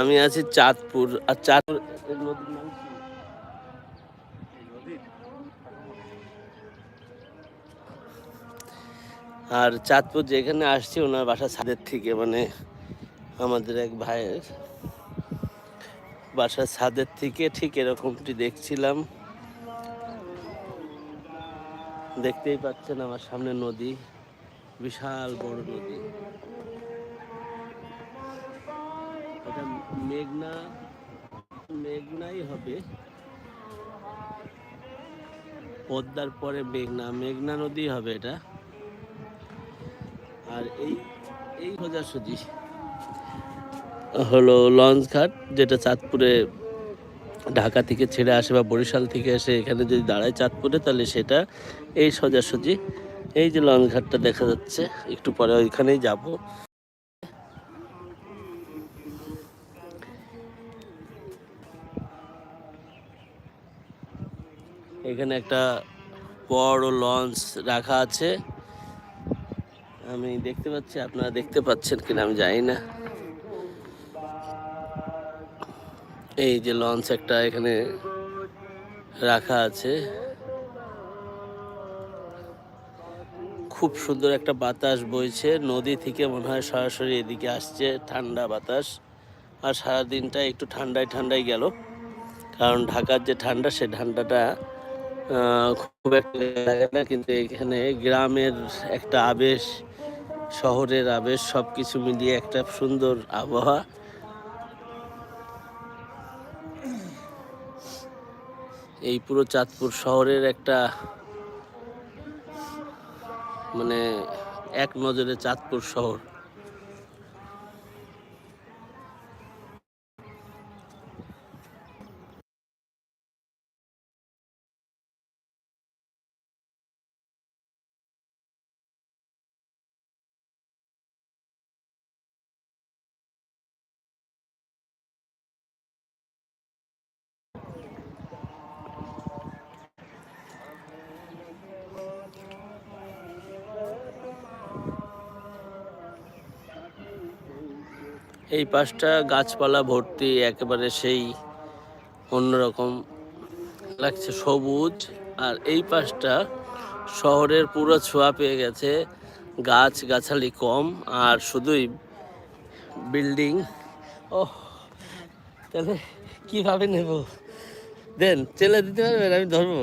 আমি আছি চাঁদপুর, আর চাঁদপুর? আর চাঁদপুর যেখানে আসছি, ওনার বাসা ছাদের থেকে মানে আমাদের এক ভাইয়ের বাসার ছাদের থেকে ঠিক এরকমটি দেখছিলাম দেখতেই পাচ্ছেন আমার সামনে নদী, বিশাল বড় নদী মেঘনা, মেঘনাই হবে। পদ্মার পরে মেঘনা মেঘনা নদী হবে এটা। আর এই এই সোজাসুজি হলো লঞ্চ ঘাট, যেটা চাঁদপুরে ঢাকা থেকে ছেড়ে আসে বা বরিশাল থেকে এসে এখানে যদি দাঁড়ায় চাঁদপুরে, তাহলে সেটা এই সোজাসুজি। এই যে লঞ্চ ঘাটটা দেখা যাচ্ছে, একটু পরে ওইখানেই যাব। এখানে একটা বড় লঞ্চ রাখা আছে। আমি দেখতে পাচ্ছি, আপনারা দেখতে পাচ্ছেন কিনা আমি জানি না। এই যে লঞ্চ একটা এখানে রাখা আছে। খুব সুন্দর একটা বাতাস বইছে। নদী থেকে মনে হয় সরাসরি এদিকে আসছে, ঠান্ডা বাতাস। আর সারাদিনটা একটু ঠান্ডায় ঠান্ডায় গেল। কারণ ঢাকার যে ঠান্ডা, সে ঠান্ডাটা খুব একটা লাগে না, কিন্তু এখানে গ্রামের একটা আবেশ, শহরের আবেশ সব কিছু মিলিয়ে একটা সুন্দর আবহাওয়া। এই পুরো চাঁদপুর শহরের একটা মানে এক নজরে চাঁদপুর শহর। এই পাশটা গাছপালা ভর্তি, একেবারে সেই অন্যরকম লাগছে সবুজ। আর এই পাশটা শহরের পুরো ছোঁয়া পেয়ে গেছে, গাছ গাছালি কম, আর শুধুই বিল্ডিং। ও তাহলে কীভাবে নেব? দেন, চেলে দিতে পারবেন, আমি ধরবো?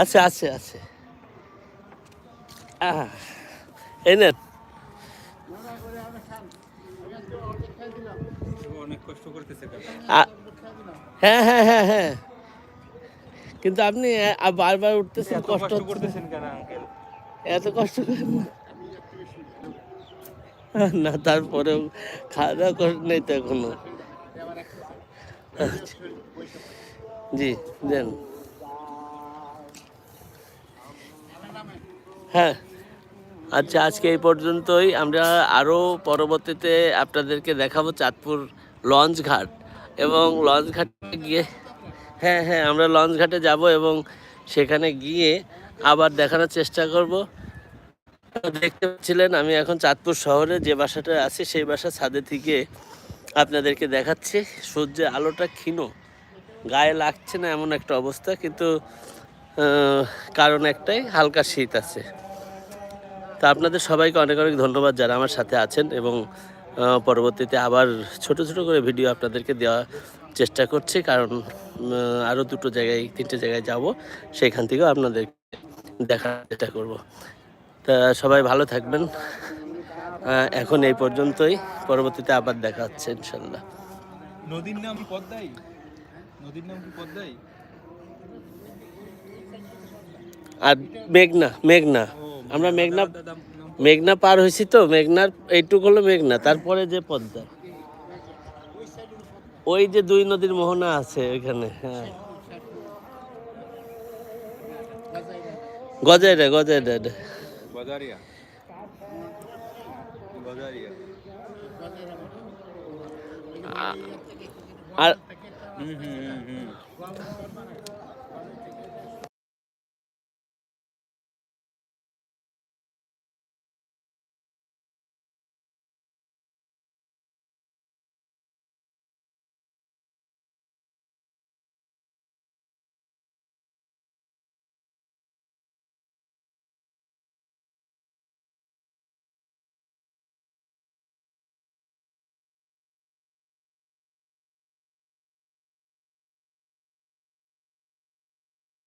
আছে আছে আছে। এই নেন। অনেক কষ্ট করতেছে হ্যাঁ হ্যাঁ হ্যাঁ হ্যাঁ। কিন্তু আপনি বারবার উঠতেছেন কষ্ট করতেছেন কেন আঙ্কেল এত কষ্ট করেন না না তারপরেও খাওয়া দাওয়া করেন নাই তো এখনও। জি দেন। হ্যাঁ। আচ্ছা আজকে এই পর্যন্তই। আমরা আরও পরবর্তীতে আপনাদেরকে দেখাবো চাঁদপুর লঞ্চ ঘাট এবং লঞ্চ ঘাটে গিয়ে হ্যাঁ হ্যাঁ আমরা লঞ্চ ঘাটে যাব এবং সেখানে গিয়ে আবার দেখানোর চেষ্টা করব। দেখতে পাচ্ছিলেন, আমি এখন চাঁদপুর শহরে যে বাসাটা আছে, সেই বাসা ছাদে থেকে আপনাদেরকে দেখাচ্ছি। সূর্যের আলোটা ক্ষীণ। গায়ে লাগছে না এমন একটা অবস্থা, কিন্তু কারণ একটাই, হালকা শীত আছে। তা আপনাদের সবাইকে অনেক অনেক ধন্যবাদ যারা আমার সাথে আছেন এবং পরবর্তীতে আবার ছোট ছোট করে ভিডিও আপনাদেরকে দেওয়ার চেষ্টা করছি কারণ আরও দুটো জায়গায় তিনটে জায়গায় যাব সেখান থেকেও আপনাদের দেখার চেষ্টা করব। তা সবাই ভালো থাকবেন। এখন এই পর্যন্তই পরবর্তীতে আবার দেখা হচ্ছে ইনশাল্লাহ। নদীর নাম পদ্মাই? নদীর নাম কি পদ্মাই? আর মেঘনা মেঘনা আমরা মেঘনা মেঘনা পার হয়েছি তো মেঘনার এইটুকু হলো মেঘনা তারপরে যে পদ্মা। ওই যে দুই নদীর মোহনা আছে ওইখানে হ্যাঁ। গজাইরা গজাইরা এটা। বাজারিয়া বাজারিয়া আর হুম হুম হুম হুম।